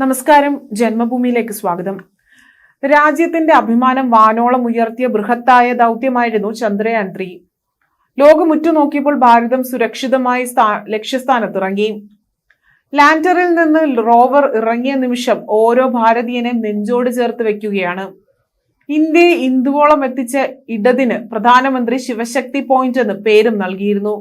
നമസ്കാരം. ജന്മഭൂമിയിലേക്ക് സ്വാഗതം. രാജ്യത്തിന്റെ അഭിമാനം വാനോളം ഉയർത്തിയ ബൃഹത്തായ ദൗത്യമായിരുന്നു ചന്ദ്രയാൻ ത്രീ ലോകം ഉറ്റുനോക്കിയപ്പോൾ ഭാരതം സുരക്ഷിതമായി സ്ഥാ- ലക്ഷ്യസ്ഥാനത്തിറങ്ങി. ലാൻഡറിൽ നിന്ന് റോവർ ഇറങ്ങിയ നിമിഷം ഓരോ ഭാരതീയനെ നെഞ്ചോട് ചേർത്ത് വെക്കുകയാണ്. ഇന്ത്യയെ ഇന്ദുവോളം എത്തിച്ച ഇടതിന് പ്രധാനമന്ത്രി ശിവശക്തി പോയിന്റ് എന്ന് പേരും നൽകിയിരുന്നു.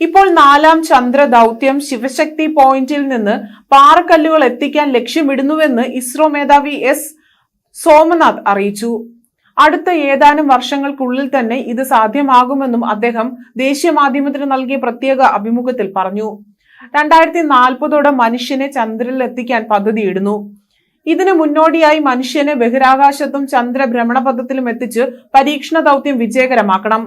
ഇപ്പോൾ നാലാം ചന്ദ്ര ദൗത്യം ശിവശക്തി പോയിന്റിൽ നിന്ന് പാറക്കല്ലുകൾ എത്തിക്കാൻ ലക്ഷ്യമിടുന്നുവെന്ന് ഇസ്രോ മേധാവി എസ് സോമനാഥ് അറിയിച്ചു. അടുത്ത ഏതാനും വർഷങ്ങൾക്കുള്ളിൽ തന്നെ ഇത് സാധ്യമാകുമെന്നും അദ്ദേഹം ദേശീയ മാധ്യമത്തിന് നൽകിയ പ്രത്യേക അഭിമുഖത്തിൽ പറഞ്ഞു. രണ്ടായിരത്തി നാൽപ്പതോടെ മനുഷ്യനെ ചന്ദ്രനിൽ എത്തിക്കാൻ പദ്ധതിയിടുന്നു. ഇതിനു മുന്നോടിയായി മനുഷ്യനെ ബഹിരാകാശത്തും ചന്ദ്ര ഭ്രമണപഥത്തിലും എത്തിച്ച് പരീക്ഷണ ദൗത്യം വിജയകരമാക്കണം.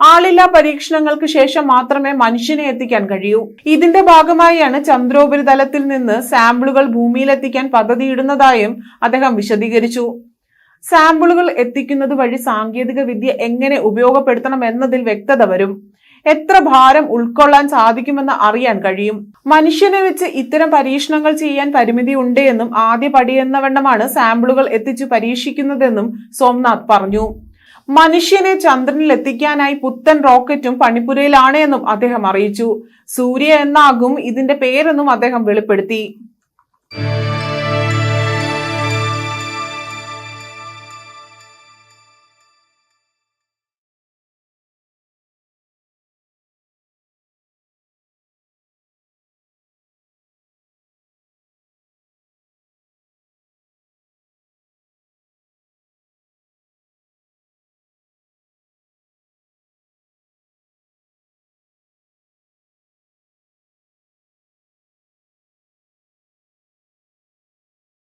ആളില്ലാ പരീക്ഷണങ്ങൾക്ക് ശേഷം മാത്രമേ മനുഷ്യനെ എത്തിക്കാൻ കഴിയൂ. ഇതിന്റെ ഭാഗമായാണ് ചന്ദ്രോപരിതലത്തിൽ നിന്ന് സാമ്പിളുകൾ ഭൂമിയിലെത്തിക്കാൻ പദ്ധതിയിടുന്നതായും അദ്ദേഹം വിശദീകരിച്ചു. സാമ്പിളുകൾ എത്തിക്കുന്നത് വഴി സാങ്കേതിക വിദ്യ എങ്ങനെ ഉപയോഗപ്പെടുത്തണം എന്നതിൽ വ്യക്തത വരും. എത്ര ഭാരം ഉൾക്കൊള്ളാൻ സാധിക്കുമെന്ന് അറിയാൻ കഴിയും? മനുഷ്യനെ വെച്ച് ഇത്തരം പരീക്ഷണങ്ങൾ ചെയ്യാൻ പരിമിതി ഉണ്ട് എന്നും ആദ്യ പടിയെന്ന വണ്ണമാണ് സാമ്പിളുകൾ എത്തിച്ചു പരീക്ഷിക്കുന്നതെന്നും സോംനാഥ് പറഞ്ഞു. മനുഷ്യനെ ചന്ദ്രനിൽ എത്തിക്കാനായി പുത്തൻ റോക്കറ്റും പണിപ്പുരയിലാണ് എന്നും അദ്ദേഹം അറിയിച്ചു. സൂര്യ എന്നാകും ഇതിന്റെ പേരെന്നും അദ്ദേഹം വെളിപ്പെടുത്തി.